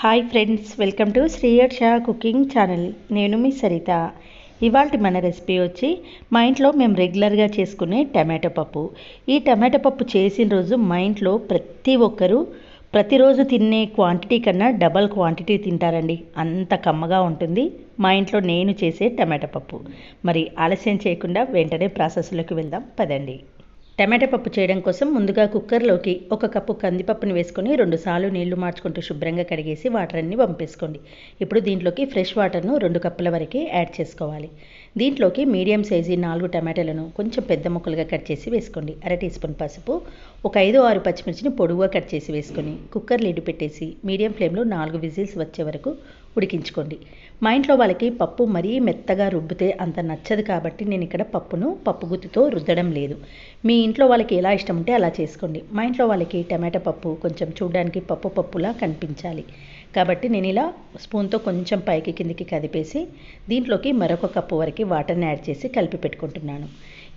Hi friends welcome to శ్రీయర్ షా cooking channel నేను మీ సరిత. ఇవాళ మన రెసిపీ వచ్చి మా ఇంట్లో మేము రెగ్యులర్గా చేసుకునే టమాటో పప్పు. ఈ టమాటో పప్పు చేసిన రోజు మా ఇంట్లో ప్రతి ఒక్కరూ ప్రతిరోజు తినే క్వాంటిటీ కన్నా డబల్ క్వాంటిటీ తింటారండి. అంత కమ్మగా ఉంటుంది. మా ఇంట్లో నేను చేసే టమాటో పప్పు. మరి ఆలస్యం చేయకుండా వెంటనే ప్రాసెస్లోకి వెళ్దాం. పదండి. టమాటా పప్పు చేయడం కోసం ముందుగా కుక్కర్లోకి ఒక కప్పు కందిపప్పుని వేసుకొని రెండు సార్లు నీళ్ళు మార్చుకుంటూ శుభ్రంగా కడిగేసి వాటర్ అన్ని పంపేసుకోండి ఇప్పుడు దీంట్లోకి ఫ్రెష్ వాటర్ను రెండు కప్పుల వరకు యాడ్ చేసుకోవాలి. దీంట్లోకి మీడియం సైజు నాలుగు టమాటాలను కొంచెం పెద్ద ముక్కలుగా కట్ చేసి వేసుకోండి. అర టీ స్పూన్ పసుపు ఒక ఐదు ఆరు పచ్చిమిర్చిని పొడుగుగా కట్ చేసి వేసుకొని కుక్కర్ లిడ్ పెట్టేసి మీడియం ఫ్లేమ్లో నాలుగు విజిల్స్ వచ్చే వరకు ఉడికించుకోండి. మా ఇంట్లో వాళ్ళకి పప్పు మరీ మెత్తగా రుబ్బితే అంత నచ్చదు కాబట్టి నేను ఇక్కడ పప్పును పప్పు గుత్తితో రుద్దడం లేదు. మీ ఇంట్లో వాళ్ళకి ఎలా ఇష్టం ఉంటే అలా చేసుకోండి. మా ఇంట్లో వాళ్ళకి టమాటా పప్పు కొంచెం చూడడానికి పప్పు పప్పులా కనిపించాలి. కాబట్టి నేను ఇలా స్పూన్తో కొంచెం పైకి కిందికి కదిపేసి దీంట్లోకి మరొక కప్పు వరకు వాటర్ని యాడ్ చేసి కలిపి పెట్టుకుంటున్నాను.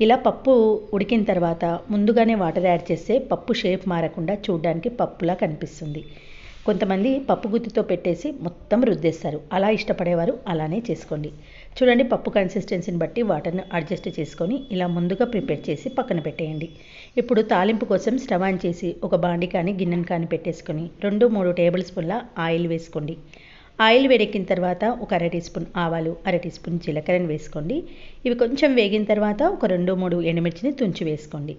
ఇలా పప్పు ఉడికిన తర్వాత ముందుగానే వాటర్ యాడ్ చేస్తే పప్పు షేప్ మారకుండా చూడడానికి పప్పులా కనిపిస్తుంది. కొంతమంది పప్పు గుత్తితో పెట్టేసి మొత్తం రుద్దేస్తారు. అలా ఇష్టపడేవారు అలానే చేసుకోండి. చూడండి పప్పు కన్సిస్టెన్సీని బట్టి వాటర్ని అడ్జస్ట్ చేసుకొని ఇలా ముందుగా ప్రిపేర్ చేసి పక్కన పెట్టేయండి. ఇప్పుడు తాలింపు కోసం స్టవ్ ఆన్ చేసి ఒక బాండి కానీ గిన్నెను కానీ పెట్టేసుకొని రెండు మూడు టేబుల్ స్పూన్ల ఆయిల్ వేసుకోండి. ఆయిల్ వేడెక్కిన తర్వాత ఒక అర టీ స్పూన్ ఆవాలు అర టీ స్పూన్ జీలకర్రని వేసుకోండి. ఇవి కొంచెం వేగిన తర్వాత ఒక రెండు మూడు ఎండుమిర్చిని తుంచి వేసుకోండి.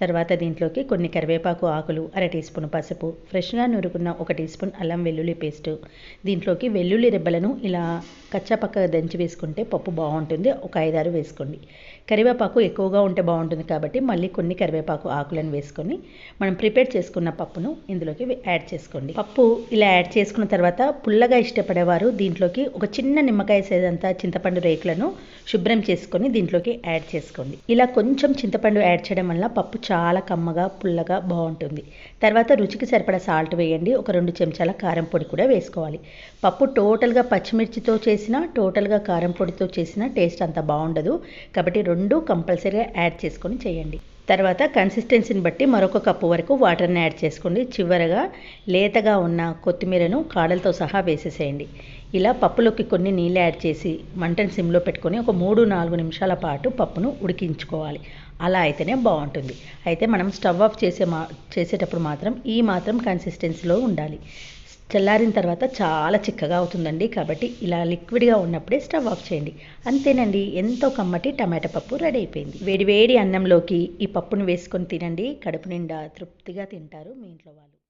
తర్వాత దీంట్లోకి కొన్ని కరివేపాకు ఆకులు అర టీ స్పూన్ పసుపు ఫ్రెష్గా నూరుకున్న ఒక టీ స్పూన్ అల్లం వెల్లుల్లి పేస్టు. దీంట్లోకి వెల్లుల్లి రెబ్బలను ఇలా కచ్చాపక్క దంచి వేసుకుంటే పప్పు బాగుంటుంది. ఒక ఐదారు వేసుకోండి. కరివేపాకు ఎక్కువగా ఉంటే బాగుంటుంది కాబట్టి మళ్ళీ కొన్ని కరివేపాకు ఆకులను వేసుకొని మనం ప్రిపేర్ చేసుకున్న పప్పును ఇందులోకి యాడ్ చేసుకోండి. పప్పు ఇలా యాడ్ చేసుకున్న తర్వాత పుల్లగా ఇష్టపడేవారు దీంట్లోకి ఒక చిన్న నిమ్మకాయ సేదంతా చింతపండు రేకులను శుభ్రం చేసుకొని దీంట్లోకి యాడ్ చేసుకోండి. ఇలా కొంచెం చింతపండు యాడ్ చేయడం వల్ల పప్పు చాలా కమ్మగా పుల్లగా బాగుంటుంది. తర్వాత రుచికి సరిపడా సాల్ట్ వేయండి. ఒక రెండు చెంచాల కారం పొడి కూడా వేసుకోవాలి. పప్పు టోటల్గా పచ్చిమిర్చితో చేసిన టోటల్గా కారం పొడితో చేసిన టేస్ట్ అంత బాగుండదు. కాబట్టి రెండు కంపల్సరీగా యాడ్ చేసుకొని చేయండి. తర్వాత కన్సిస్టెన్సీని బట్టి మరొక కప్పు వరకు వాటర్ని యాడ్ చేసుకోండి. చివరగా లేతగా ఉన్న కొత్తిమీరను కాడలతో సహా వేసేసేయండి. ఇలా పప్పులోకి కొన్ని నీళ్ళు యాడ్ చేసి మంటను సిమ్లో పెట్టుకొని ఒక మూడు నాలుగు నిమిషాల పాటు పప్పును ఉడికించుకోవాలి. అలా అయితేనే బాగుంటుంది. అయితే మనం స్టవ్ ఆఫ్ చేసే మా చేసేటప్పుడు మాత్రం ఈ మాత్రం కన్సిస్టెన్సీలో ఉండాలి. చల్లారిన తర్వాత చాలా చిక్కగా అవుతుందండి. కాబట్టి ఇలా లిక్విడ్గా ఉన్నప్పుడే స్టవ్ ఆఫ్ చేయండి. అంతేనండి ఎంతో కమ్మటి టమాటా పప్పు రెడీ అయిపోయింది. వేడి వేడి అన్నంలోకి ఈ పప్పును వేసుకొని తినండి. కడుపు నిండా తృప్తిగా తింటారు మీ ఇంట్లో వాళ్ళు.